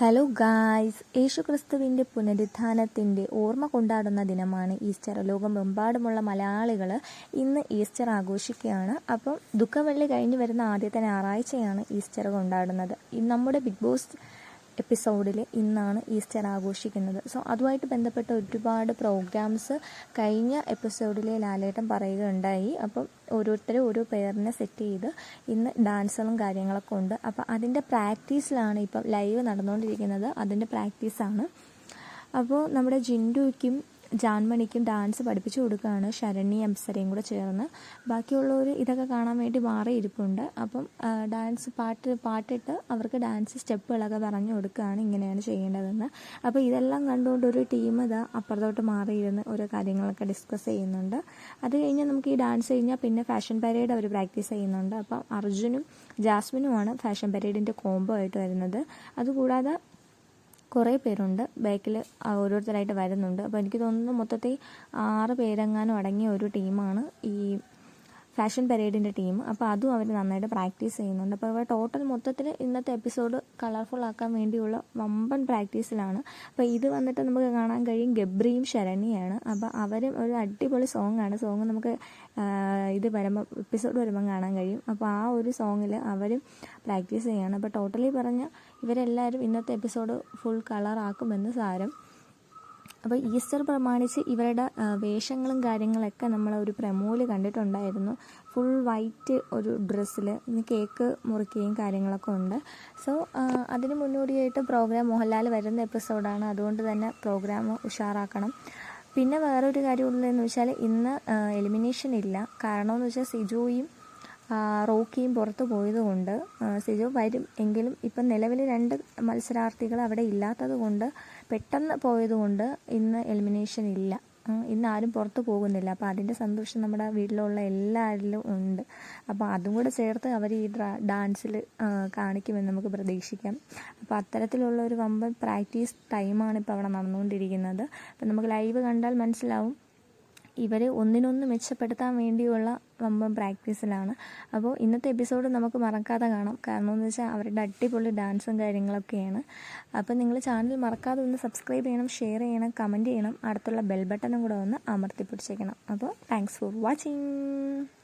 Hello guys യേശു ക്രിസ്തുവിന്റെ പുനരുത്ഥാനത്തിന്റെ ഓർമ്മ കൊണ്ടാടുന്ന ദിനമാണ് ഈസ്റ്റർ. ലോകമെമ്പാടുമുള്ള മലയാളികൾ ഇന്ന് ഈസ്റ്റർ ആഘോഷിക്കുകയാണ്. അപ്പം ദുഃഖവെള്ളി കഴിഞ്ഞ് വരുന്ന ആദ്യത്തെ ഞായറാഴ്ചയാണ് ഈസ്റ്റർ കൊണ്ടാടുന്നത്. നമ്മുടെ ബിഗ് ബോസ് എപ്പിസോഡിൽ ഇന്നാണ് ഈസ്റ്റർ ആഘോഷിക്കുന്നത്. സോ അതുമായിട്ട് ബന്ധപ്പെട്ട ഒരുപാട് പ്രോഗ്രാംസ് കഴിഞ്ഞ എപ്പിസോഡിലെ ലാലേട്ടൻ പറയുകയുണ്ടായി. അപ്പം ഓരോരുത്തരും ഓരോ പേരിനെ സെറ്റ് ചെയ്ത് ഇന്ന് ഡാൻസുകളും കാര്യങ്ങളൊക്കെ ഉണ്ട്. അപ്പം അതിന്റെ പ്രാക്ടീസിലാണ് ഇപ്പം ലൈവ് നടന്നുകൊണ്ടിരിക്കുന്നത്. അതിന്റെ പ്രാക്ടീസാണ്. അപ്പോൾ നമ്മുടെ ജിൻഡുയ്ക്കും ജാൻമണിക്കും ഡാൻസ് പഠിപ്പിച്ചു കൊടുക്കുകയാണ് ശരണി അംസരയും കൂടെ ചേർന്ന്. ബാക്കിയുള്ളവർ ഇതൊക്കെ കാണാൻ വേണ്ടി മാറി ഇരിപ്പുണ്ട്. അപ്പം ഡാൻസ് പാട്ട് പാട്ടിട്ട് അവർക്ക് ഡാൻസ് സ്റ്റെപ്പുകളൊക്കെ പറഞ്ഞു കൊടുക്കുകയാണ് ഇങ്ങനെയാണ് ചെയ്യേണ്ടതെന്ന്. അപ്പോൾ ഇതെല്ലാം കണ്ടുകൊണ്ട് ഒരു ടീം ഇത് അപ്പുറത്തോട്ട് മാറിയിരുന്ന് ഓരോ കാര്യങ്ങളൊക്കെ ഡിസ്കസ് ചെയ്യുന്നുണ്ട്. അത് കഴിഞ്ഞ് നമുക്ക് ഈ ഡാൻസ് കഴിഞ്ഞാൽ പിന്നെ ഫാഷൻ പരേഡ് അവർ പ്രാക്ടീസ് ചെയ്യുന്നുണ്ട്. അപ്പം അർജുനും ജാസ്മിനുമാണ് ഫാഷൻ പരേഡിന്റെ കോംബോ ആയിട്ട് വരുന്നത്. അതുകൂടാതെ കുറേ പേരുണ്ട്. ബാക്കിൽ ഓരോരുത്തരായിട്ട് വരുന്നുണ്ട്. അപ്പോൾ എനിക്ക് തോന്നുന്നു മൊത്തത്തിൽ ആറ് പേരെങ്ങാനും അടങ്ങിയ ഒരു ടീമാണ് ഈ ഫാഷൻ പരേഡിന്റെ ടീം അപ്പോൾ അതും അവർ നന്നായിട്ട് പ്രാക്ടീസ് ചെയ്യുന്നുണ്ട്. അപ്പോൾ അവർ ടോട്ടൽ മൊത്തത്തിൽ ഇന്നത്തെ എപ്പിസോഡ് കളർഫുൾ ആക്കാൻ വേണ്ടിയുള്ള വമ്പൻ പ്രാക്ടീസിലാണ് അപ്പോൾ ഇത് വന്നിട്ട് നമുക്ക് കാണാൻ കഴിയും ഗബ്രിയും ശരണിയാണ്. അപ്പോൾ അവരും ഒരു അടിപൊളി സോങ് ആണ്. സോങ് നമുക്ക് ഇത് വരുമ്പോൾ എപ്പിസോഡ് വരുമ്പം കാണാൻ കഴിയും. അപ്പോൾ ആ ഒരു സോങ്ങിൽ അവരും പ്രാക്ടീസ് ചെയ്യുകയാണ് അപ്പോൾ ടോട്ടലി പറഞ്ഞ ഇവരെല്ലാവരും ഇന്നത്തെ എപ്പിസോഡ് ഫുൾ കളർ കളറാക്കുമെന്ന് സാരം. അപ്പോൾ ഈസ്റ്റർ പ്രമാണിച്ച് ഇവരുടെ വേഷങ്ങളും കാര്യങ്ങളൊക്കെ നമ്മൾ ഒരു പ്രമോൽ കണ്ടിട്ടുണ്ടായിരുന്നു. ഫുൾ വൈറ്റ് ഒരു ഡ്രസ്സിൽ കേക്ക് മുറിക്കുകയും കാര്യങ്ങളൊക്കെ ഉണ്ട്. സോ അതിന് മുന്നോടിയായിട്ട് പ്രോഗ്രാം മോഹൻലാൽ വരുന്ന എപ്പിസോഡാണ്. അതുകൊണ്ട് തന്നെ പ്രോഗ്രാം ഉഷാറാക്കണം. പിന്നെ വേറൊരു കാര്യമുള്ളതെന്ന് വെച്ചാൽ ഇന്ന് എലിമിനേഷൻ ഇല്ല. കാരണമെന്ന് വെച്ചാൽ സിജോയും റോക്കിയും പുറത്തു പോയതുകൊണ്ട് സിജു വരും. എങ്കിലും ഇപ്പം നിലവിൽ രണ്ട് മത്സരാർത്ഥികൾ അവിടെ ഇല്ലാത്തതുകൊണ്ട് പെട്ടെന്ന് പോയതുകൊണ്ട് ഇന്ന് എലിമിനേഷൻ ഇല്ല. ഇന്ന് ആരും പുറത്തു പോകുന്നില്ല. അപ്പോൾ അതിന്റെ സന്തോഷം നമ്മുടെ വീട്ടിലുള്ള എല്ലാവരിലും ഉണ്ട്. അപ്പോൾ അതും കൂടെ ചേർത്ത് അവർ ഈ ഡാൻസിൽ കാണിക്കുമെന്ന് നമുക്ക് പ്രതീക്ഷിക്കാം. അപ്പോൾ അത്തരത്തിലുള്ള ഒരു വമ്പൻ പ്രാക്ടീസ് ടൈമാണ് ഇപ്പോൾ അവിടെ നടന്നുകൊണ്ടിരിക്കുന്നത്. അപ്പം നമുക്ക് ലൈവ് കണ്ടാൽ മനസ്സിലാവും ഇവർ ഒന്നിനൊന്ന് മെച്ചപ്പെടുത്താൻ വേണ്ടിയുള്ള വമ്പൻ പ്രാക്ടീസിലാണ്. അപ്പോൾ ഇന്നത്തെ എപ്പിസോഡ് നമുക്ക് മറക്കാതെ കാണാം. കാരണം എന്ന് വെച്ചാൽ അവരുടെ അടിപൊളി ഡാൻസും കാര്യങ്ങളൊക്കെയാണ്. അപ്പോൾ നിങ്ങൾ ചാനൽ മറക്കാതെ ഒന്ന് സബ്സ്ക്രൈബ് ചെയ്യണം ഷെയർ ചെയ്യണം കമന്റ് ചെയ്യണം. അടുത്തുള്ള ബെൽ ബട്ടണും കൂടെ ഒന്ന് അമർത്തി പിടിച്ചേക്കണം അപ്പോൾ താങ്ക്സ് ഫോർ വാച്ചിങ്.